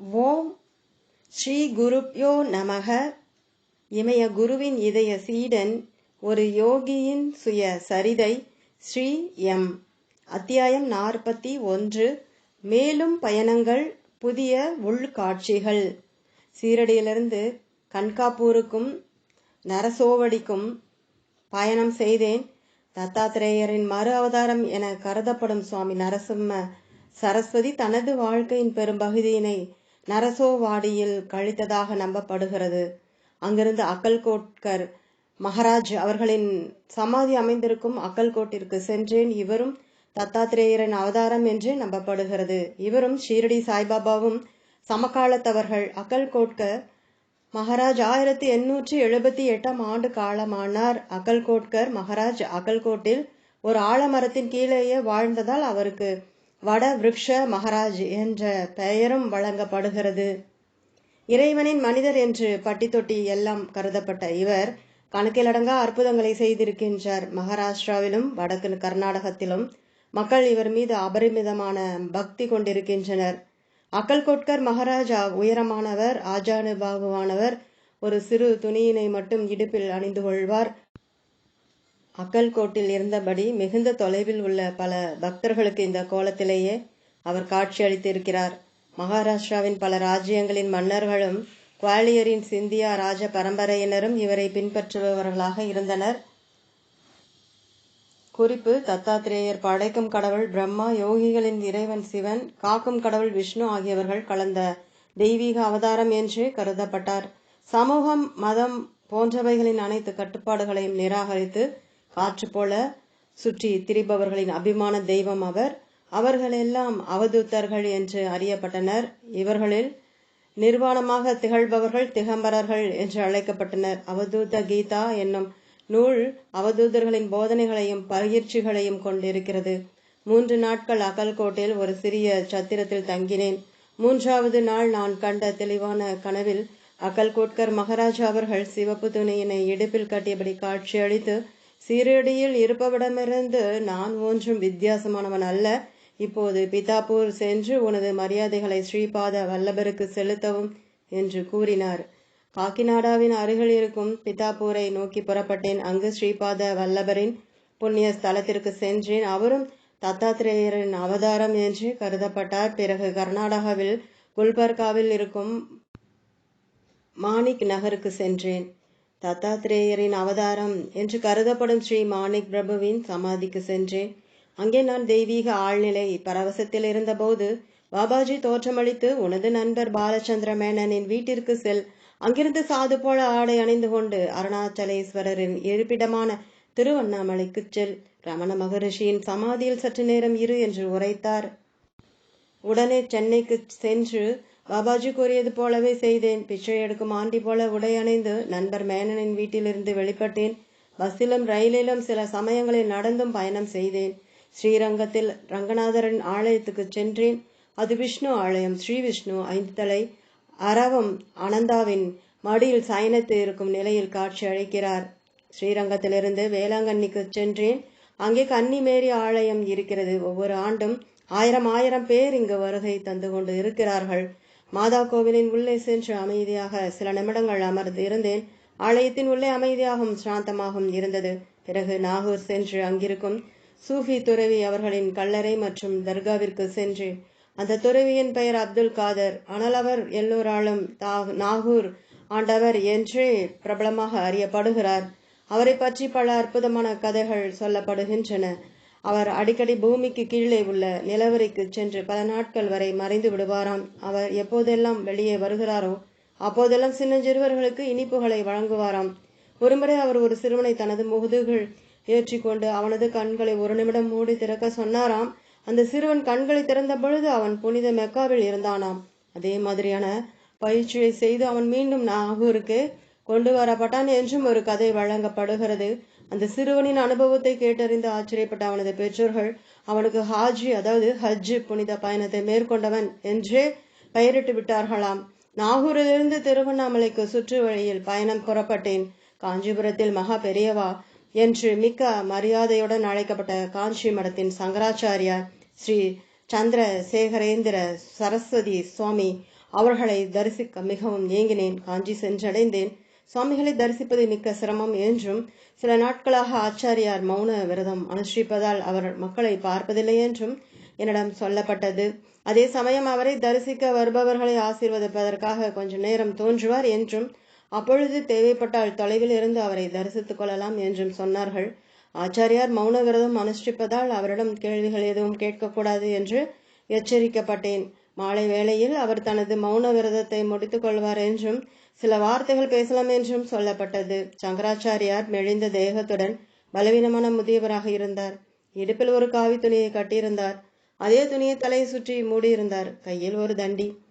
ஓம் ஸ்ரீ குருப்யோ நமக. இமய குருவின் இதய சீடன் ஒரு யோகியின் சுய சரிதை ஸ்ரீ எம். அத்தியாயம் நாற்பத்தி ஒன்று மேலும் பயணங்கள் புதிய உள்காட்சிகள். சீரடியிலிருந்து கண்காப்பூருக்கும் நரசோவடிக்கும் பயணம் செய்தேன். தத்தாத்திரேயரின் மறு அவதாரம் என கருதப்படும் சுவாமி நரசிம்ம சரஸ்வதி தனது வாழ்க்கையின் பெரும்பகுதியினை நரசோவாடியில் கழித்ததாக நம்பப்படுகிறது. அங்கிருந்து அக்கல்கோட்கர் மகாராஜ் அவர்களின் சமாதி அமைந்திருக்கும் அக்கல்கோட்டிற்கு சென்றேன். இவரும் தத்தாத்திரேயரின் அவதாரம் என்று நம்பப்படுகிறது. இவரும் ஷீரடி சாய்பாபாவும் சமகாலத்தவர்கள். அக்கல்கோட்கர் மகாராஜ் ஆயிரத்தி எண்ணூற்றி எழுபத்தி எட்டாம் ஆண்டு காலமானார். அகல்கோட்கர் மகாராஜ் அகல்கோட்டில் ஒரு ஆலமரத்தின் கீழேயே வாழ்ந்ததால் அவருக்கு வட விருக்ஷ மகாராஜ் என்ற பெயரும் வழங்கப்படுகிறது. இறைவனின் மனிதர் என்று பட்டி தொட்டி எல்லாம் கருதப்பட்ட இவர் கணக்கிலடங்கா அற்புதங்களை செய்திருக்கின்றார். மகாராஷ்டிராவிலும் வடக்கு கர்நாடகத்திலும் மக்கள் இவர் மீது அபரிமிதமான பக்தி கொண்டிருக்கின்றனர். அக்கல்கோட்கர் மகாராஜா உயரமானவர் ஆஜானுபாகுவானவர் ஒரு சிறு துணியினை மட்டும் இடுப்பில் அணிந்து கொள்வார். அக்கல்கோட்டில் இருந்தபடி மிகுந்த தொலைவில் உள்ள பல பக்தர்களுக்கு இந்த கோலத்திலேயே அவர் காட்சியளித்திருக்கிறார் மகாராஷ்டிராவின் பல ராஜ்யங்களின் மன்னர்களும் குவாலியரின் சிந்தியா ராஜ பரம்பரையினரும் இவரை பின்பற்றுபவர்களாக இருந்தனர். குறிப்பு தத்தாத்திரேயர் படைக்கும் கடவுள் பிரம்மா யோகிகளின் இறைவன் சிவன் காக்கும் கடவுள் விஷ்ணு ஆகியவர்கள் கலந்த தெய்வீக அவதாரம் என்று கருதப்பட்டார். சமூகம் மதம் போன்றவைகளின் அனைத்து கட்டுப்பாடுகளையும் நிராகரித்து காற்று போல சுற்றி திரிபவர்களின் அபிமான தெய்வம் அவர். அவர்களெல்லாம் அவதூத்தர்கள் என்று அறியப்பட்டனர். இவர்களில் நிர்வாணமாக திகழ்பவர்கள் திகம்பரர்கள் என்று அழைக்கப்பட்டனர். அவதூத கீதா என்னும் நூல் அவதூதர்களின் போதனைகளையும் பயிற்சிகளையும் கொண்டிருக்கிறது. மூன்று நாட்கள் அகல்கோட்டில் ஒரு சிறிய சத்திரத்தில் தங்கினேன். மூன்றாவது நாள் நான் கண்ட தெளிவான கனவில் அகல்கோட்கர் மகாராஜா அவர்கள் சிவப்பு துணியினை இடுப்பில் கட்டியபடி காட்சியளித்து சீரடியில் இருப்பவிடமிருந்து நான் ஒன்றும் வித்தியாசமானவன் அல்ல. இப்போது பிதாப்பூர் சென்று உனது மரியாதைகளை ஸ்ரீபாத வல்லபருக்கு செலுத்தவும் என்று கூறினார். காக்கிநாடாவின் அருகில் இருக்கும் பிதாப்பூரை நோக்கி புறப்பட்டேன். அங்கு ஸ்ரீபாத வல்லபரின் புண்ணிய ஸ்தலத்திற்கு சென்றேன். அவரும் தத்தாத்திரேயரின் அவதாரம் என்று கருதப்பட்டார். பிறகு கர்நாடகாவில் குல்பர்காவில் இருக்கும் மாணிக் நகருக்கு சென்றேன். தத்தாத்திரேயரின் அவதாரம் என்று கருதப்படும் ஸ்ரீ மாணிக் பிரபுவின் சமாதிக்கு சென்றேன் அங்கே நான் தெய்வீக ஆழ்நிலை பரவசத்தில் இருந்தபோது பாபாஜி தோற்றமளித்து உனது நண்பர் பாலச்சந்திர மேனனின் வீட்டிற்கு செல். அங்கிருந்து சாது போல ஆடை அணிந்து கொண்டு அருணாச்சலேஸ்வரரின் இருப்பிடமான திருவண்ணாமலைக்கு செல். ரமண மகரிஷியின் சமாதியில் சற்று நேரம் இரு என்று உரைத்தார். உடனே சென்னைக்கு சென்று பாபாஜி கூறியது போலவே செய்தேன். பிச்சை எடுக்கும் ஆண்டி போல உடை அணிந்து நண்பர் மேனனின் வீட்டிலிருந்து வெளிப்பட்டேன். பஸ்ஸிலும் ரயிலிலும் சில சமயங்களில் நடந்தும் பயணம் செய்தேன். ஸ்ரீரங்கத்தில் ரங்கநாதரின் ஆலயத்துக்கு சென்றேன். அது விஷ்ணு ஆலயம். ஸ்ரீ விஷ்ணு ஐந்து தலை அரவம் அனந்தாவின் மடியில் சயனத்து இருக்கும் நிலையில் காட்சி அளிக்கிறார். ஸ்ரீரங்கத்திலிருந்து வேளாங்கண்ணிக்கு சென்றேன். அங்கே கன்னிமேரி ஆலயம் இருக்கிறது. ஒவ்வொரு ஆண்டும் ஆயிரம் ஆயிரம் பேர் இங்கு வருகை தந்து கொண்டு இருக்கிறார்கள். மாதா கோவிலின் உள்ளே சென்று அமைதியாக சில நிமிடங்கள் அமர்ந்து இருந்தேன். ஆலயத்தின் உள்ளே அமைதியாகவும் சாந்தமாகவும் இருந்தது. பிறகு நாகூர் சென்று அங்கிருக்கும் சூஃபி துறவி அவர்களின் கல்லறை மற்றும் தர்காவிற்கு சென்று அந்த துறவியின் பெயர் அப்துல் காதர். ஆனால் அவர் எல்லோராலும் நாகூர் ஆண்டவர் என்றே பிரபலமாக அறியப்படுகிறார். அவரை பற்றி பல அற்புதமான கதைகள் சொல்லப்படுகின்றன. அவர் அடிக்கடி பூமிக்கு கீழே உள்ள நிலவரைக்கு சென்று பல நாட்கள் வரை மறைந்து விடுவாராம். அவர் எப்போதெல்லாம் வெளியே வருகிறாரோ அப்போதெல்லாம் சின்ன சிறுவர்களுக்கு இனிப்புகளை வழங்குவாராம். ஒருமுறை அவர் ஒரு சிறுவனை தனது முதுகில் ஏற்றிக்கொண்டு அவனது கண்களை ஒரு நிமிடம் மூடி திறக்க சொன்னாராம். அந்த சிறுவன் கண்களை திறந்த பொழுது அவன் புனித மெக்காவில் இருந்தானாம். அதே மாதிரியான பயிற்சியை செய்து அவன் மீண்டும் நாகூருக்கு கொண்டு வரப்பட்டான் என்றும் ஒரு கதை வழங்கப்படுகிறது. அந்த சிறுவனின் அனுபவத்தை கேட்டறிந்து ஆச்சரியப்பட்ட அவனது பெற்றோர்கள் அவனுக்கு ஹாஜி அதாவது ஹஜ் புனித பயணத்தை மேற்கொண்டவன் என்றே பெயரிட்டு விட்டார்களாம். நாகூரிலிருந்து திருவண்ணாமலைக்கு சுற்று வழியில் பயணம் புறப்பட்டேன். காஞ்சிபுரத்தில் மகா பெரியவா என்று மிக்க மரியாதையுடன் அழைக்கப்பட்ட காஞ்சி மடத்தின் சங்கராச்சாரியார் ஸ்ரீ சந்திர சேகரேந்திர சரஸ்வதி சுவாமி அவர்களை தரிசிக்க மிகவும் ஏங்கினேன். காஞ்சி சென்றடைந்தேன். சுவாமிகளை தரிசிப்பது மிக்க சிரமம் என்றும் சில நாட்களாக ஆச்சாரியார் மௌன விரதம் அனுஷ்டிப்பதால் அவர் மக்களை பார்ப்பதில்லை என்றும் என்னிடம் சொல்லப்பட்டது. அதே சமயம் அவரை தரிசிக்க வருபவர்களை ஆசீர்வதிப்பதற்காக கொஞ்ச நேரம் தோன்றுவார் என்றும் அப்பொழுது தேவைப்பட்டால் தொலைவில் இருந்து அவரை தரிசித்துக் கொள்ளலாம் என்றும் சொன்னார்கள். ஆச்சாரியார் மௌன விரதம் அனுஷ்டிப்பதால் அவரிடம் கேள்விகள் எதுவும் கேட்கக்கூடாது என்று எச்சரிக்கப்பட்டேன். மாலை வேளையில் அவர் தனது மௌன விரதத்தை முடித்துக் கொள்வார் என்றும் சில வார்த்தைகள் பேசலாம் என்றும் சொல்லப்பட்டது. சங்கராச்சாரியார் மெழிந்த தேகத்துடன் பலவீனமான முதியவராக இருந்தார். இடுப்பில் ஒரு காவி துணியை கட்டியிருந்தார். அதே துணியை தலையை சுற்றி மூடியிருந்தார். கையில் ஒரு தண்டி.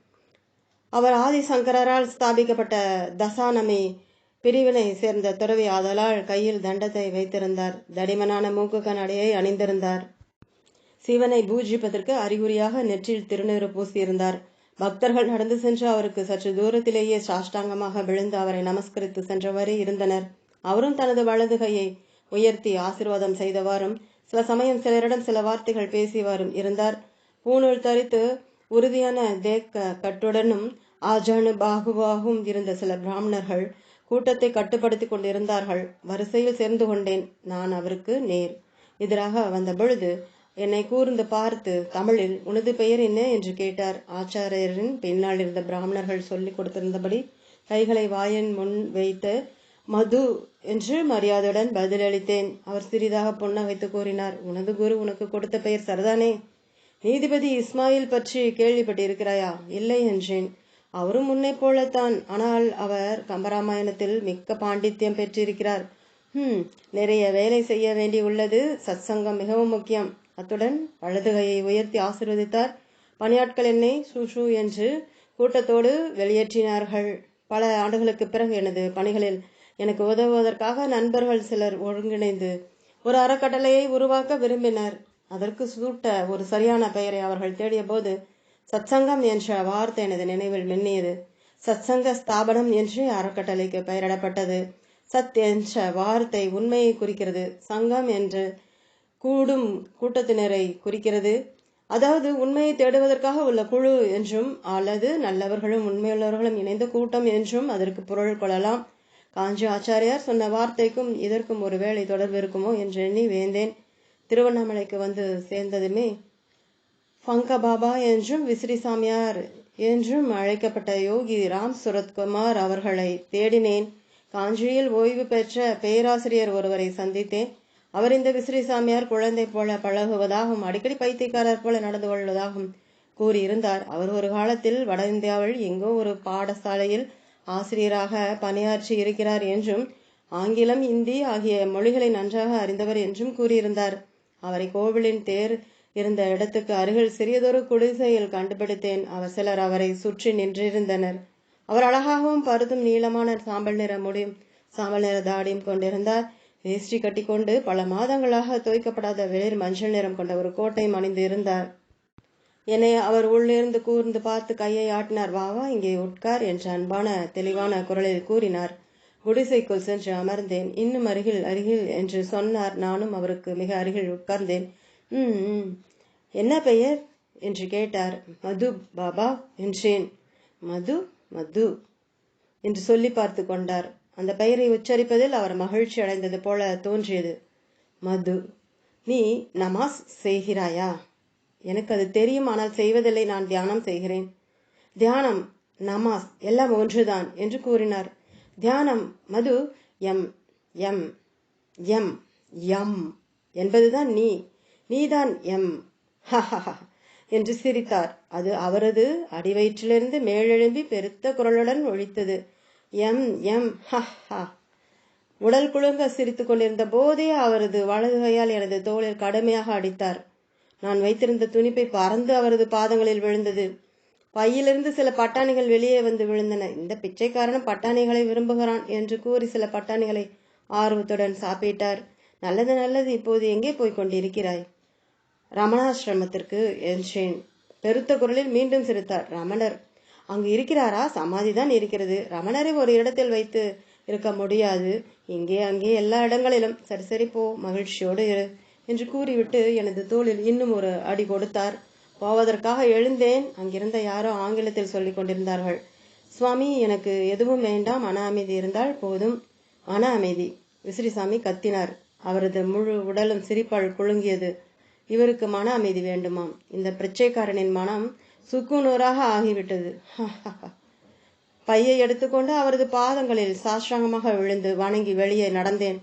அவர் ஆதி சங்கரால் ஸ்தாபிக்கப்பட்ட தசானமி பிரிவினை சேர்ந்த துறவி ஆதலால் கையில் தண்டத்தை வைத்திருந்தார். தடிமனான மூக்கு கண்ணாடியை அணிந்திருந்தார். சிவனை பூஜிப்பதற்கு அறிகுறியாக நெற்றில் திருநீறு பூசியிருந்தார். பக்தர்கள் நடந்து சென்று அவருக்கு சற்று தூரத்திலேயே சாஷ்டாங்கமாக விழுந்து அவரை நமஸ்கரித்து சென்றவரே இருந்தனர். அவரும் தனது வலதுகையை உயர்த்தி ஆசிர்வாதம் செய்தவாறும் சில சமயம் சிலரிடம் சில வார்த்தைகள் பேசியவாறும் இருந்தார். பூணூல் தரித்து உறுதியான தேக்க கட்டுடனும் ஆஜானு பாகுவாகவும் இருந்த சில பிராமணர்கள் கூட்டத்தை கட்டுப்படுத்தி கொண்டிருந்தார்கள். வரிசையில் சேர்ந்து கொண்டேன். நான் அவருக்கு நேர். எதிராக வந்த பொழுது என்னை கூர்ந்து பார்த்து தமிழில் உனது பெயர் என்ன? என்று கேட்டார். ஆச்சாரியரின் பின்னால் இருந்த பிராமணர்கள் சொல்லிக் கொடுத்திருந்தபடி கைகளை வாயின் முன் வைத்து மது என்று மரியாதையுடன் பதிலளித்தேன். அவர் சிறிதாக புன்னகைத்து கூறினார். உனது குரு உனக்கு கொடுத்த பெயர் சரிதானே? நீதிபதி இஸ்மாயில் பற்றி கேள்விப்பட்டிருக்கிறாயா? இல்லை என்றேன். அவரும் முன்னே போலத்தான். ஆனால் அவர் கம்பராமாயணத்தில் மிக்க பாண்டித்யம் பெற்றிருக்கிறார். ஹம் நிறைய வேலை செய்ய வேண்டி உள்ளது சத்சங்கம் மிகவும் முக்கியம். அத்துடன் வலது கையை உயர்த்தி ஆசிர்வதித்தார். பணியாட்கள் என்னை சுஷு என்று கூட்டத்தோடு வெளியேற்றினார்கள். பல ஆண்டுகளுக்கு பிறகு எனது பணிகளில் எனக்கு உதவுவதற்காக நண்பர்கள் சிலர் ஒருங்கிணைந்து ஒரு அறக்கட்டளையை உருவாக்க விரும்பினர். அதற்கு சூட்ட ஒரு சரியான பெயரை அவர்கள் தேடிய போது சத்சங்கம் என்ற வார்த்தை எனது நினைவில் மின்னியது. சத்சங்க ஸ்தாபனம் என்று அறக்கட்டளைக்கு பெயரிடப்பட்டது. சத் என்ற வார்த்தை உண்மையை குறிக்கிறது. சங்கம் என்று கூடும் கூட்டத்தினரை குறிக்கிறது. அதாவது உண்மையை தேடுவதற்காக உள்ள குழு என்றும் அல்லது நல்லவர்களும் உண்மையுள்ளவர்களும் இணைந்த கூட்டம் என்றும் அதற்கு பொருள் கொள்ளலாம். காஞ்சி ஆச்சாரியார் சொன்ன வார்த்தைக்கும் இதற்கும் ஒரு வேலை தொடர்பு இருக்குமோ என்று எண்ணி வேந்தேன். திருவண்ணாமலைக்கு வந்து சேர்ந்ததுமே ஃபங்க பாபா என்றும் விசிறி சாமியார் என்றும் அழைக்கப்பட்ட யோகி ராம் சுரத்குமார் அவர்களை தேடினேன். காஞ்சியில் ஓய்வு பெற்ற பேராசிரியர் ஒருவரை சந்தித்தேன். அவர் இந்த விசிறி சாமியார் குழந்தை போல பழகுவதாகவும் அடிக்கடி பைத்தியக்காரர் போல நடந்து கொள்வதாகவும் கூறியிருந்தார். அவர் ஒரு காலத்தில் வட இந்தியாவில் எங்கோ ஒரு பாடசாலையில் ஆசிரியராக பணியாற்றி இருக்கிறார் என்றும் ஆங்கிலம் இந்தி ஆகிய மொழிகளை நன்றாக அறிந்தவர் என்றும் கூறியிருந்தார். அவரை கோவிலின் தேர் இருந்த இடத்துக்கு அருகில் சிறியதொரு குடிசையில் கண்டுபிடித்தேன். அவர் சிலர் அவரை சுற்றி நின்றிருந்தனர். அவர் அழகாகவும் பருத்தும் நீளமான சாம்பல் நிற முடியும் சாம்பல் நிற தாடியும் கொண்டிருந்தார். வேஷ்டி கட்டிக்கொண்டு பல மாதங்களாக துவைக்கப்படாத வெளிர் மஞ்சள் நிறம் கொண்ட ஒரு கோட்டையும் அணிந்து இருந்தார். என்னை அவர் உள்ளிருந்து கூர்ந்து பார்த்து கையை ஆட்டினார் வா வா இங்கே உட்கார் என்ற அன்பான தெளிவான குரலில் கூறினார். குடிசைக்குள் சென்று அமர்ந்தேன். இன்னும் அருகில் அருகில் என்று சொன்னார். நானும் அவருக்கு மிக அருகில் உட்கார்ந்தேன். ம் ம். என்ன பெயர்? என்று கேட்டார். மது பாபா என்றேன். மது மது என்று சொல்லி பார்த்து கொண்டார். அந்த பெயரை உச்சரிப்பதில் அவர் மகிழ்ச்சி அடைந்தது போல தோன்றியது. மது நீ நமாஸ் செய்கிறாயா? எனக்கு அது தெரியும் ஆனால் செய்வதில்லை நான் தியானம் செய்கிறேன். தியானம் நமாஸ் எல்லாம் ஒன்றுதான் என்று கூறினார். தியானம் மது எம் எம் எம் எம் என்பதுதான் நீ. நீதான் எம் என்று சிரித்தார். அது அவரது அடிவயிற்றிலிருந்து மேலெழும்பி பெருத்த குரலுடன் ஒழித்தது எம் எம் ஹஹா உடல் குழுங்க சிரித்துக் கொண்டிருந்த போதே அவரது வலது கையால் எனது தோளில் கடுமையாக அடித்தார். நான் வைத்திருந்த துணிப்பை பறந்து அவரது பாதங்களில் விழுந்தது. பையிலிருந்து சில பட்டாணிகள் வெளியே வந்து விழுந்தன. இந்த பிச்சைக்காரனும் பட்டாணிகளை விரும்புகிறான் என்று கூறி சில பட்டாணிகளை ஆர்வத்துடன் சாப்பிட்டார். நல்லது நல்லது. இப்போது எங்கே போய் கொண்டிருக்கிறாய்? ரமணாசிரமத்திற்கு என்றேன். பெருத்த குரலில் மீண்டும் சிரித்தார் ரமணர். அங்கு இருக்கிறாரா? சமாதி தான் இருக்கிறது. ரமணரை ஒரு இடத்தில் வைத்து இருக்க முடியாது. இங்கே அங்கே எல்லா இடங்களிலும். சரி சரி போ மகிழ்ச்சியோடு இரு என்று கூறிவிட்டு எனது தோளில் இன்னும் ஒரு அடி கொடுத்தார். போவதற்காக எழுந்தேன். அங்கிருந்த யாரோ ஆங்கிலத்தில் சொல்லிக் கொண்டிருந்தார்கள். சுவாமி எனக்கு எதுவும் வேண்டாம். மன அமைதி இருந்தால் போதும். மன அமைதி. விசிறிசாமி கத்தினார். அவரது முழு உடலும் சிரிப்பால் குலுங்கியது. இவருக்கு மன அமைதி வேண்டுமாம். இந்த பிச்சைக்காரனின் மனம் சுக்குநூறாக ஆகிவிட்டது. பையை எடுத்துக்கொண்டு அவரது பாதங்களில் சாஷ்டாங்கமாக விழுந்து வணங்கி வெளியே நடந்தேன்.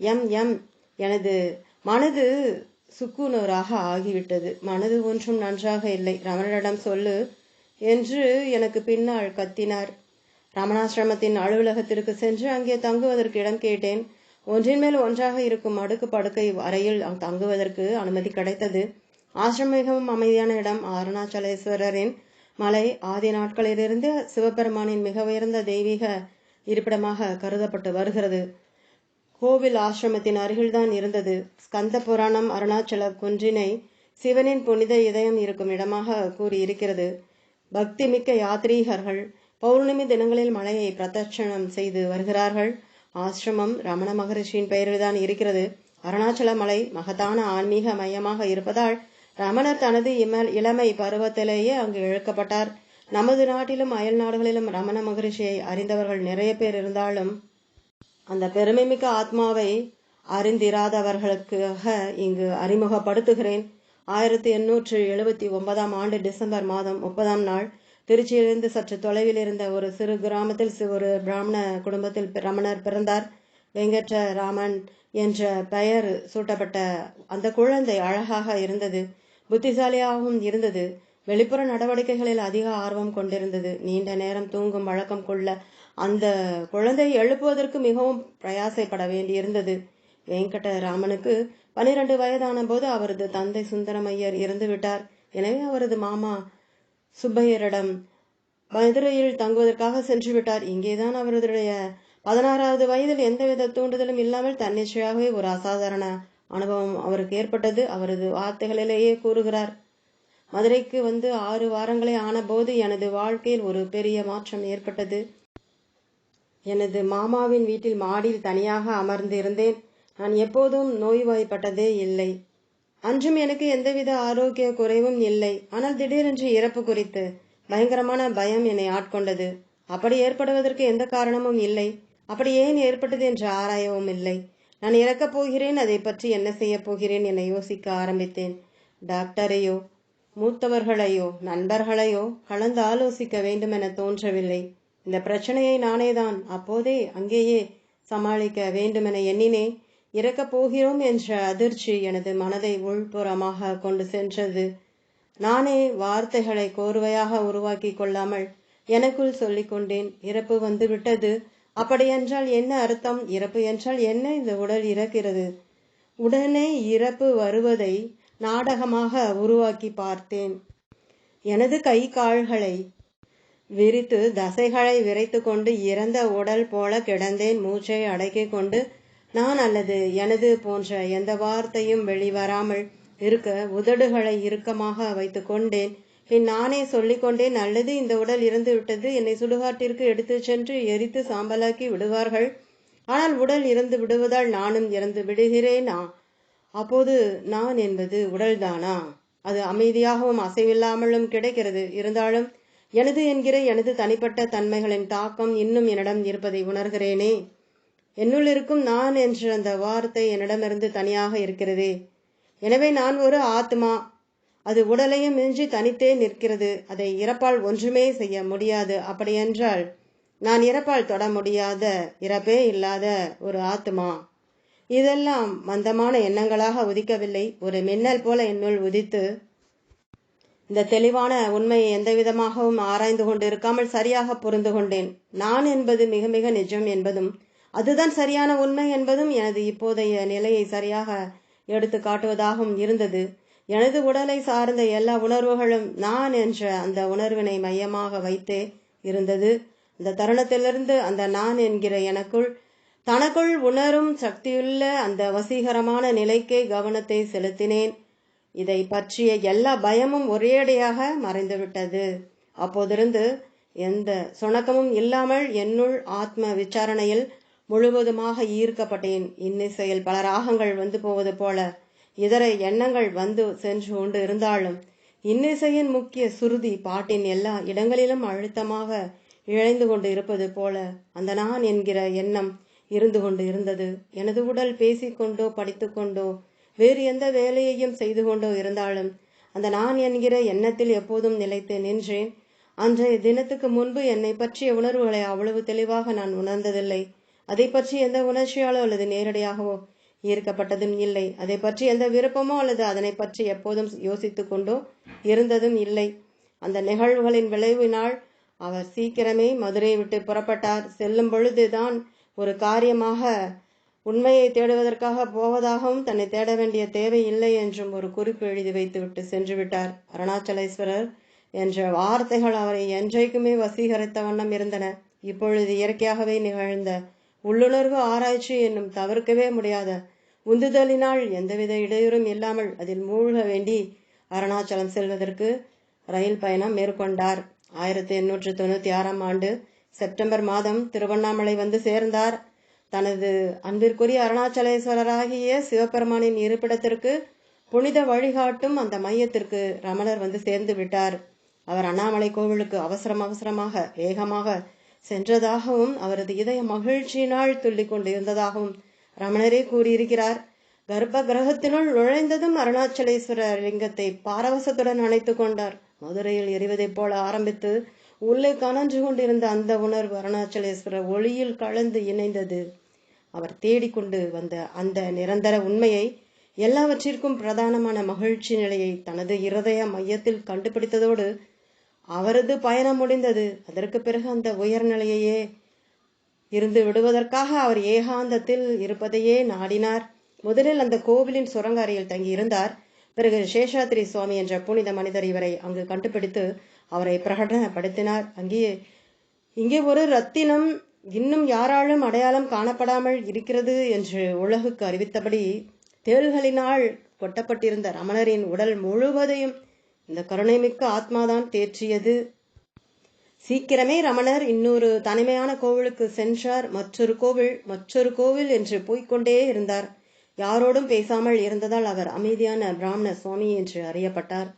எம் எம் எனது மனது சுக்குநூறாக ஆகிவிட்டது. மனது ஒன்றும் நன்றாக இல்லை. ரமணனிடம் சொல்லு என்று எனக்கு பின்னால் கத்தினார். ரமணாசிரமத்தின் அலுவலகத்திற்கு சென்று அங்கே தங்குவதற்கு இடம் கேட்டேன். ஒன்றின் மேல் ஒன்றாக இருக்கும் அடுக்கு படுக்கை அறையில் தங்குவதற்கு அனுமதி கிடைத்தது. ஆசிரமம் மிகவும் அமைதியான இடம் அருணாச்சலேஸ்வரரின் மலை. ஆதி நாட்களிலிருந்து சிவபெருமானின் மிக உயர்ந்த தெய்வீக இருப்பிடமாக கருதப்பட்டு வருகிறது. கோவில் ஆசிரமத்தின் அருகில்தான் இருந்தது. ஸ்கந்த புராணம் அருணாச்சல குன்றினை சிவனின் புனித இதயம் இருக்கும் இடமாக கூறியிருக்கிறது. பக்தி மிக்க யாத்ரீகர்கள் பௌர்ணமி தினங்களில் மலையை பிரதட்சணம் செய்து வருகிறார்கள். ஆசிரமம் ரமண மகரிஷியின் பெயரில்தான் இருக்கிறது. அருணாச்சல மலை மகத்தான ஆன்மீக மையமாக இருப்பதால் ரமணர் தனது இமல் இளமை பருவத்திலேயே அங்கு இழுக்கப்பட்டார். நமது நாட்டிலும் அயல் நாடுகளிலும் ரமண மகரிஷியை அறிந்தவர்கள் நிறைய பேர் இருந்தாலும் அந்த பெருமைமிக்க ஆத்மாவை அறிந்திராதவர்களுக்காக இங்கு அறிமுகப்படுத்துகிறேன். ஆயிரத்தி எண்ணூற்று எழுபத்தி ஒன்பதாம் ஆண்டு டிசம்பர் மாதம் முப்பதாம் நாள் திருச்சியிலிருந்து சற்று தொலைவில் இருந்த ஒரு சிறு கிராமத்தில் ஒரு பிராமண குடும்பத்தில் ரமணர் பிறந்தார். வெங்கட்ட ராமன் என்ற பெயர் சூட்டப்பட்ட அந்த குழந்தை அழகாக இருந்தது. புத்திசாலியாகவும் இருந்தது. வெளிப்புற நடவடிக்கைகளில் அதிக ஆர்வம் கொண்டிருந்தது. நீண்ட நேரம் தூங்கும் வழக்கம் கொள்ள அந்த குழந்தையை எழுப்புவதற்கு மிகவும் பிரயாசைப்பட வேண்டியிருந்தது. வெங்கடராமனுக்கு பனிரெண்டு வயதான போது அவரது தந்தை சுந்தரமையர் இறந்து விட்டார் எனவே அவரது மாமா சுப்பையரிடம் மதுரையில் தங்குவதற்காக சென்று விட்டார் இங்கேதான் அவருடைய பதினாறாவது வயதில் எந்தவித தூண்டுதலும் இல்லாமல் தன்னிச்சையாகவே ஒரு அசாதாரண அனுபவம் அவருக்கு ஏற்பட்டது. அவரது வார்த்தைகளிலேயே கூறுகிறார். மதுரைக்கு வந்து ஆறு வாரங்களே ஆனபோது எனது வாழ்க்கையில் ஒரு பெரிய மாற்றம் ஏற்பட்டது. எனது மாமாவின் வீட்டில் மாடியில் தனியாக அமர்ந்து இருந்தேன் நான் எப்போதும் நோய்வாய்ப்பட்டதே இல்லை. அன்றும் எனக்கு எந்தவித ஆரோக்கிய குறைவும் இல்லை. ஆனால் திடீரென்று இறப்பு குறித்து பயங்கரமான பயம் என்னை ஆட்கொண்டது. அப்படி ஏற்படுவதற்கு எந்த காரணமும் இல்லை. அப்படி ஏன் ஏற்பட்டது என்று ஆராயவும் இல்லை. நான் இறக்கப் போகிறேன் அதை பற்றி என்ன செய்யப் போகிறேன் என யோசிக்க ஆரம்பித்தேன். டாக்டரையோ மூத்தவர்களையோ நண்பர்களையோ கலந்து ஆலோசிக்க வேண்டும் என தோன்றவில்லை. இந்த பிரச்சனையை நானேதான் அப்போதே அங்கேயே சமாளிக்க வேண்டுமென எண்ணினேன். இறக்கப் போகிறோம் என்ற அதிர்ச்சி எனது மனதை உள்புறமாக கொண்டு சென்றது. நானே வார்த்தைகளை கோர்வையாக உருவாக்கி கொள்ளாமல் எனக்குள் சொல்லிக்கொண்டேன். இறப்பு வந்துவிட்டது. அப்படியென்றால் என்ன அர்த்தம்? இறப்பு என்றால் என்ன? இந்த உடல் இறக்கிறது. உடனே இறப்பு வருவதை நாடகமாக உருவாக்கி பார்த்தேன். எனது கை கால்களை விரித்து தசைகளை விரைத்து கொண்டு இறந்த உடல் போல கிடந்தேன். மூச்சை அடக்கிக் கொண்டு நான் அல்லது எனது போன்ற எந்த வார்த்தையும் வெளிவராமல் இருக்க உதடுகளை இறுக்கமாக வைத்து கொண்டேன். நானே சொல்லிக்கொண்டேன் நல்லது இந்த உடல் இறந்து விட்டது என்னை சுடுகாட்டிற்கு எடுத்து சென்று எரித்து சாம்பலாக்கி விடுவார்கள். ஆனால் உடல் இறந்து விடுவதால் நானும் இறந்து விடுகிறேனா? அப்போது நான் என்பது உடல்தானா? அது அமைதியாகவும் அசைவில்லாமலும் கிடைக்கிறது. இருந்தாலும் எனது என்கிற எனது தனிப்பட்ட தன்மைகளின் தாக்கம் இன்னும் என்னிடம் இருப்பதை உணர்கிறேனே. என்னுள் இருக்கும் நான் என்ற அந்த வார்த்தை என்னிடமிருந்து தனியாக இருக்கிறதே. எனவே நான் ஒரு ஆத்மா அது உடலையும் மிஞ்சி தனித்தே நிற்கிறது. அதை இறப்பால் ஒன்றுமே செய்ய முடியாது. அப்படியென்றால் நான் இறப்பால் தொட முடியாத இறப்பே இல்லாத ஒரு ஆத்மா இதெல்லாம் மந்தமான எண்ணங்களாக உதிக்கவில்லை. ஒரு மின்னல் போல என்னுள் உதித்து இந்த தெளிவான உண்மையை எந்த விதமாகவும் ஆராய்ந்து கொண்டு இருக்காமல் சரியாக புரிந்து கொண்டேன். நான் என்பது மிக மிக நிஜம் என்பதும் அதுதான் சரியான உண்மை என்பதும் எனது இப்போதைய நிலையை சரியாக எடுத்து காட்டுவதாகவும் இருந்தது. எனது உடலை சார்ந்த எல்லா உணர்வுகளும் நான் என்ற அந்த உணர்வினை மையமாக வைத்தே இருந்தது. அந்த தருணத்திலிருந்து அந்த நான் என்கிற எனக்குள் தனக்குள் உணரும் சக்தியுள்ள அந்த வசீகரமான நிலைக்கே கவனத்தை செலுத்தினேன். இதை பற்றிய எல்லா பயமும் ஒரேடியாக மறைந்துவிட்டது. அப்போதிருந்து எந்த சுணக்கமும் இல்லாமல் என்னுள் ஆத்ம விசாரணையில் முழுவதுமாக ஈர்க்கப்பட்டேன். இன்னிசையில் பல ராகங்கள் வந்து போவது போல இதர எண்ணங்கள் வந்து சென்று கொண்டு இருந்தாலும் இன்னிசையின் முக்கிய சுருதி பாட்டின் எல்லா இடங்களிலும் அழுத்தமாக இழைந்து கொண்டு இருப்பது போல அந்த நான் என்கிற எண்ணம் இருந்து கொண்டு இருந்தது. எனது உடல் பேசிக்கொண்டோ படித்துக்கொண்டோ வேறு எந்த வேலையையும் செய்து கொண்டோ இருந்தாலும் அந்த நான் என்கிற எண்ணத்தில் எப்போதும் நிலைத்து நின்றேன். அன்றைய தினத்துக்கு முன்பு என்னை பற்றிய உணர்வுகளை அவ்வளவு தெளிவாக நான் உணர்ந்ததில்லை. அதை பற்றி எந்த உணர்ச்சியாலோ அல்லது நேரடியாகவோ ஈர்க்கப்பட்டதும் இல்லை. அதை பற்றி எந்த விருப்பமோ அல்லது அதனை பற்றி எப்போதும் யோசித்து கொண்டோ இருந்ததும் இல்லை. அந்த நிகழ்வுகளின் விளைவினால் அவர் சீக்கிரமே மதுரை விட்டு புறப்பட்டார். செல்லும் பொழுதுதான் ஒரு காரியமாக உண்மையை தேடுவதற்காக போவதாகவும் தன்னை தேட வேண்டிய தேவை இல்லை என்றும் ஒரு குறிப்பு எழுதி வைத்துவிட்டு சென்று விட்டார். அருணாச்சலேஸ்வரர் என்ற வார்த்தைகள் அவரை என்றைக்குமே வசீகரித்த வண்ணம் இருந்தன. இப்பொழுது இயற்கையாகவே நிகழ்ந்த உள்ளுணர்வு ஆராய்ச்சி என்னும் தவிர்க்கவே முடியாத உந்துதலினால் எந்தவித இடையூறும் இல்லாமல் அதில் மூழ்க வேண்டி அருணாச்சலம் செல்வதற்கு ரயில் பயணம் மேற்கொண்டார். ஆயிரத்தி எண்ணூற்று தொண்ணூற்றி ஆறாம் ஆண்டு செப்டம்பர் மாதம் திருவண்ணாமலை வந்து சேர்ந்தார். தனது அன்பிற்குரிய அருணாச்சலேஸ்வரராகிய சிவபெருமானின் இருப்பிடத்திற்கு புனித வழிகாட்டும் அந்த மையத்திற்கு ரமணர் வந்து சேர்ந்து விட்டார். அவர் அண்ணாமலை கோவிலுக்கு அவசரம் அவசரமாக வேகமாக சென்றதாகவும் அவரது இதய மகிழ்ச்சியினால் துள்ளிக் கொண்டு இருந்ததாகவும் ரமணரே கூறியிருக்கிறார். கர்ப்ப கிரகத்தினுள் நுழைந்ததும் அருணாச்சலேஸ்வரர் லிங்கத்தை பாரவசத்துடன் அணைத்து கொண்டார். மதுரையில் எரிவதைப் போல ஆரம்பித்து உள்ளே கனன்று கொண்டிருந்த அந்த உணர்வு அருணாச்சலேஸ்வரர் ஒளியில் கலந்து இணைந்தது. அவர் தேடிக்கொண்டு வந்த அந்த நிரந்தர உண்மையை எல்லாவற்றிற்கும் பிரதானமான மகிழ்ச்சி நிலையை தனது இருதய மையத்தில் கண்டுபிடித்ததோடு அவரது பயணம் முடிந்தது. அதற்கு பிறகு அந்த உயர்நிலையையே இருந்து விடுவதற்காக அவர் ஏகாந்தத்தில் இருப்பதையே நாடினார். முதலில் அந்த கோவிலின் சுரங்க அறையில் தங்கியிருந்தார். பிறகு சேஷாத்ரி சுவாமி என்ற புனித மனிதர் இவரை அங்கு கண்டுபிடித்து அவரை பிரகடனப்படுத்தினார். அங்கே இங்கே ஒரு ரத்தினம் இன்னும் யாராலும் அடையாளம் காணப்படாமல் இருக்கிறது என்று உலகுக்கு அறிவித்தபடி தேள்களினால் கொட்டப்பட்டிருந்த ரமணரின் உடல் முழுவதையும் இந்த கருணைமிக்க ஆத்மாதான் தேற்றியது. சீக்கிரமே ரமணர் இன்னொரு தனிமையான கோவிலுக்கு சென்றார். மற்றொரு கோவில் மற்றொரு கோவில் என்று போய்க்கொண்டே இருந்தார். யாரோடும் பேசாமல் இருந்ததால் அவர் அமைதியான பிராமண சுவாமி என்று அறியப்பட்டார்.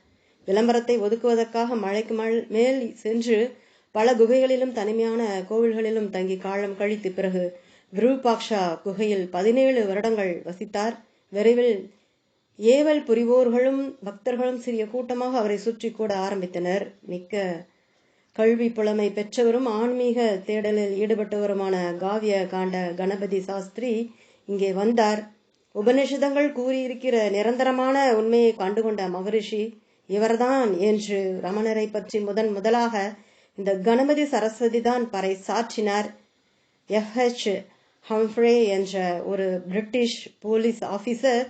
விளம்பரத்தை ஒதுக்குவதற்காக மழைக்கு மேல் சென்று பல குகைகளிலும் தனிமையான கோவில்களிலும் தங்கி காலம் கழித்து பிறகு விருபாக்ஷா குகையில் பதினேழு வருடங்கள் வசித்தார். விரைவில் ஏவல் புரிவோர்களும் பக்தர்களும் சிறிய கூட்டமாக அவரை சுற்றி கூட ஆரம்பித்தனர். மிக்க கல்வி புலமை பெற்றவரும் ஆன்மீக தேடலில் ஈடுபட்டவருமான காவிய காண்ட கணபதி சாஸ்திரி இங்கே வந்தார். உபநிஷதங்கள் கூறியிருக்கிற நிரந்தரமான உண்மையை கண்டுகொண்ட மகரிஷி இவர்தான் என்று ரமணரை பற்றி முதன் முதலாக இந்த கணபதி சரஸ்வதி தான் பறை சாற்றினார். எஃப்ஹெச் ஹம்ஃப்ரே என்ற ஒரு பிரிட்டிஷ் போலீஸ் ஆபீசர்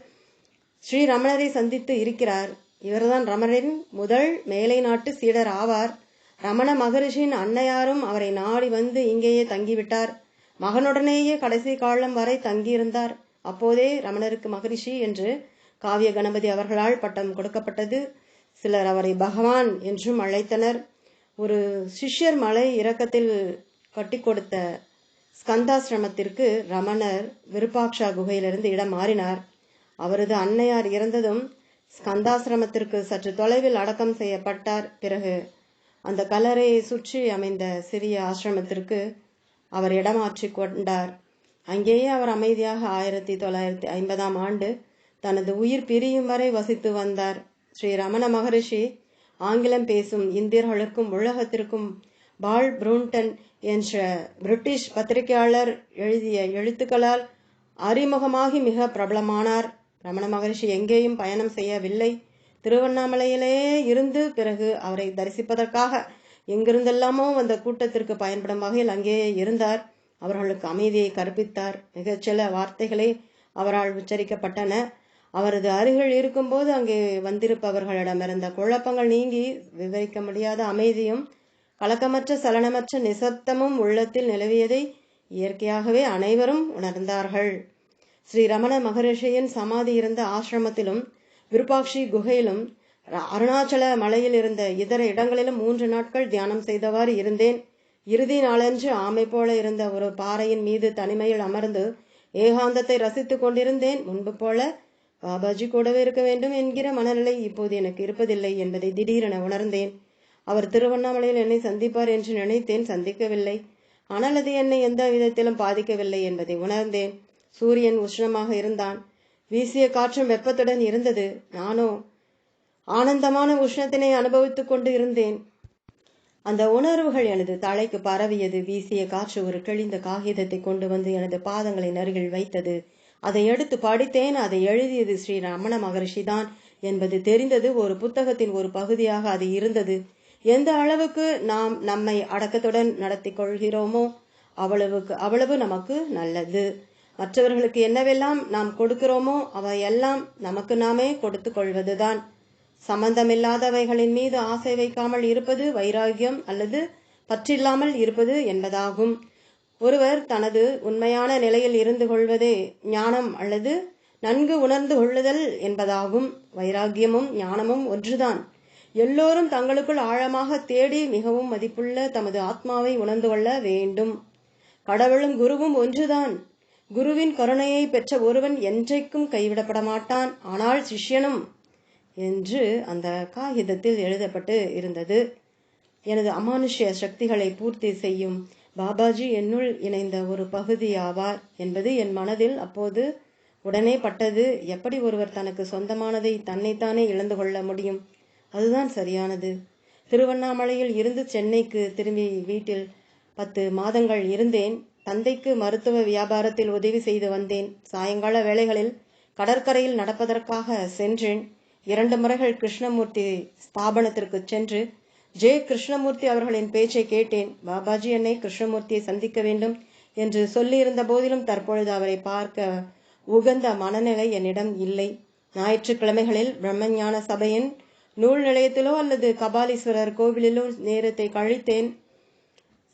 ஸ்ரீ ரமணரை சந்தித்து இருக்கிறார். இவர்தான் ரமணரின் முதல் மேலை நாட்டு சீடர் ஆவார். ரமண மகரிஷியின் அன்னையாரும் அவரை நாடி வந்து இங்கேயே தங்கிவிட்டார். மகனுடனேயே கடைசி காலம் வரை தங்கியிருந்தார். அப்போதே ரமணருக்கு மகரிஷி என்று காவிய கணபதி அவர்களால் பட்டம் கொடுக்கப்பட்டது. சிலர் அவரை பகவான் என்றும் அழைத்தனர். ஒரு சிஷ்யர் மலை இறக்கத்தில் கட்டி கொடுத்த ஸ்கந்தாசிரமத்திற்கு ரமணர் விருப்பாக்ஷா குகையிலிருந்து இடம் மாறினார். அவரது அன்னையார் இறந்ததும் ஸ்கந்தாசிரமத்திற்கு சற்று தொலைவில் அடக்கம் செய்யப்பட்டார். பிறகு அந்த கல்லறையை சுற்றி அமைந்த சிறிய ஆசிரமத்திற்கு அவர் இடமாற்றி கொண்டார். அங்கேயே அவர் அமைதியாக ஆயிரத்தி தொள்ளாயிரத்தி ஐம்பதாம் ஆண்டு தனது உயிர் பிரியும் வரை வசித்து வந்தார். ஸ்ரீ ரமண மகரிஷி ஆங்கிலம் பேசும் இந்தியர்களுக்கும் உலகத்திற்கும் பால் புரூண்டன் என்ற பிரிட்டிஷ் பத்திரிகையாளர் எழுதிய எழுத்துக்களால் அறிமுகமாகி மிக பிரபலமானார். ரமண மகரிஷி எங்கேயும் பயணம் செய்யவில்லை. திருவண்ணாமலையிலேயே இருந்து பிறகு அவரை தரிசிப்பதற்காக எங்கிருந்தெல்லாமோ வந்த கூட்டத்திற்கு பயன்படும் வகையில் அங்கேயே இருந்தார். அவர்களுக்கு அமைதியை கற்பித்தார். மிகச்சில வார்த்தைகளே அவரால் உச்சரிக்கப்பட்டன. அவரது அருகில் இருக்கும்போது அங்கே வந்திருப்பவர்களிடமிருந்த குழப்பங்கள் நீங்கி விவரிக்க முடியாத அமைதியும் கலக்கமற்ற சலனமற்ற நிசப்தமும் உள்ளத்தில் நிலவியதை இயற்கையாகவே அனைவரும் உணர்ந்தார்கள். ஸ்ரீ ரமண மகரிஷியின் சமாதி இருந்த ஆசிரமத்திலும் விருபாக்ஷி குகையிலும் அருணாச்சல மலையில் இருந்த இதர இடங்களிலும் மூன்று நாட்கள் தியானம் செய்தவாறு இருந்தேன். இறுதி நாளன்று ஆமை போல இருந்த ஒரு பாறையின் மீது தனிமையில் அமர்ந்து ஏகாந்தத்தை ரசித்துக் கொண்டிருந்தேன். முன்பு போல பாபாஜி கூடவே இருக்க வேண்டும் என்கிற மனநிலை இப்போது எனக்கு இருப்பதில்லை என்பதை திடீரென உணர்ந்தேன். அவர் திருவண்ணாமலையில் என்னை சந்திப்பார் என்று நினைத்தேன். சந்திக்கவில்லை. ஆனால் அது என்னை எந்த விதத்திலும் பாதிக்கவில்லை என்பதை உணர்ந்தேன். சூரியன் உஷ்ணமாக இருந்தான். வீசிய காற்றும் வெப்பத்துடன் இருந்தது. நானோ? ஆனந்தமான உஷ்ணத்தினை அனுபவித்துக் கொண்டு இருந்தேன். அந்த உணர்வுகள் எனது தலைக்கு பரவியது. வீசிய காற்று ஒரு கிழிந்த காகிதத்தை கொண்டு வந்து எனது பாதங்களின் அருகில் வைத்தது. அதை எடுத்து படித்தேன். அதை எழுதியது ஸ்ரீ ரமண மகரிஷி தான் என்பது தெரிந்தது. ஒரு புத்தகத்தின் ஒரு பகுதியாக அது இருந்தது. எந்த அளவுக்கு நாம் நம்மை அடக்கத்துடன் நடத்தி கொள்கிறோமோ அவ்வளவுக்கு அவ்வளவு நமக்கு நல்லது. மற்றவர்களுக்கு என்னவெல்லாம் நாம் கொடுக்கிறோமோ அவையெல்லாம் நமக்கு நாமே கொடுத்து கொள்வதுதான். சம்பந்தமில்லாதவைகளின் மீது ஆசை வைக்காமல் இருப்பது வைராகியம் அல்லது பற்றில்லாமல் இருப்பது என்பதாகும். ஒருவர் தனது உண்மையான நிலையில் இருந்து கொள்வதே ஞானம் அல்லது நன்கு உணர்ந்து கொள்ளுதல் என்பதாகும். வைராகியமும் ஞானமும் ஒன்றுதான். எல்லோரும் தங்களுக்குள் ஆழமாக தேடி மிகவும் மதிப்புள்ள தமது ஆத்மாவை உணர்ந்து கொள்ள வேண்டும். கடவுளும் குருவும் ஒன்றுதான். குருவின் கருணையை பெற்ற ஒருவன் என்றைக்கும் கைவிடப்பட மாட்டான் ஆனால் சிஷ்யனும் என்று அந்த காகிதத்தில் எழுதப்பட்டு இருந்தது. எனது அமானுஷ்ய சக்திகளை பூர்த்தி செய்யும் பாபாஜி என்னுள் இணைந்த ஒரு பகுதியாவார் என்பது என் மனதில் அப்போது உடனே பட்டது. எப்படி ஒருவர் தனக்கு சொந்தமானதை தன்னைத்தானே இழந்து கொள்ள முடியும்? அதுதான் சரியானது. திருவண்ணாமலையில் இருந்து சென்னைக்கு திரும்பி வீட்டில் பத்து மாதங்கள் இருந்தேன். தந்தைக்கு மருத்துவ வியாபாரத்தில் உதவி செய்து வந்தேன். சாயங்கால வேளைகளில் கடற்கரையில் நடப்பதற்காக சென்றேன். இரண்டு முறைகள் கிருஷ்ணமூர்த்தி ஸ்தாபனத்திற்கு சென்று ஜே. கிருஷ்ணமூர்த்தி அவர்களின் பேச்சை கேட்டேன். பாபாஜி என்னை கிருஷ்ணமூர்த்தியை சந்திக்க வேண்டும் என்று சொல்லியிருந்த போதிலும் தற்பொழுது அவரை பார்க்க உகந்த மனநிலை என்னிடம் இல்லை. ஞாயிற்றுக்கிழமைகளில் பிரம்மஞான சபையின் நூல் நிலையத்திலோ அல்லது கபாலீஸ்வரர் கோவிலிலோ நேரத்தை கழித்தேன்.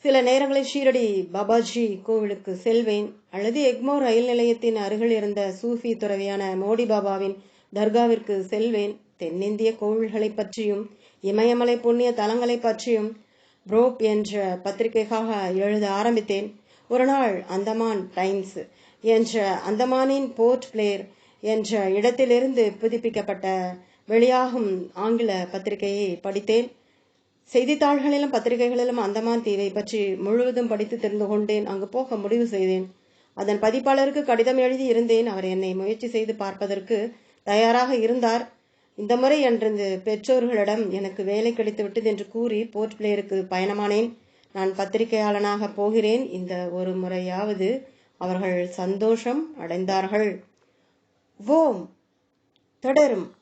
சில நேரங்களில் ஷீரடி பாபாஜி கோவிலுக்கு செல்வேன். அல்லது எக்மோ ரயில் நிலையத்தின் அருகில் இருந்த சூஃபி துறவியான மோடி பாபாவின் தர்காவிற்கு செல்வேன். தென்னிந்திய கோவில்களை பற்றியும் இமயமலை புண்ணிய தலங்களை பற்றியும் புரோப் என்ற பத்திரிகைக்காக எழுத ஆரம்பித்தேன். ஒரு நாள் அந்தமான் டைம்ஸ் என்ற அந்தமானின் போர்ட் பிளேயர் என்ற இடத்திலிருந்து புதுப்பிக்கப்பட்ட வெளியாகும் ஆங்கில பத்திரிகையை படித்தேன். செய்தித்தாள்களிலும் பத்திரிகைகளிலும் அந்தமான் தீவை பற்றி முழுவதும் படித்து தெரிந்து கொண்டேன். அங்கு போக முடிவு செய்தேன். அதன் பதிப்பாளருக்கு கடிதம் எழுதி இருந்தேன். அவர் என்னை முயற்சி செய்து பார்ப்பதற்கு தயாராக இருந்தார். இந்த முறை அன்றிருந்து பெற்றோர்களிடம் எனக்கு வேலை கிடைத்து விட்டது என்று கூறி போர்ட் பிளேயருக்கு பயணமானேன். நான் பத்திரிகையாளனாக போகிறேன். இந்த ஒரு முறையாவது அவர்கள் சந்தோஷம் அடைந்தார்கள். ஓம். தொடரும்.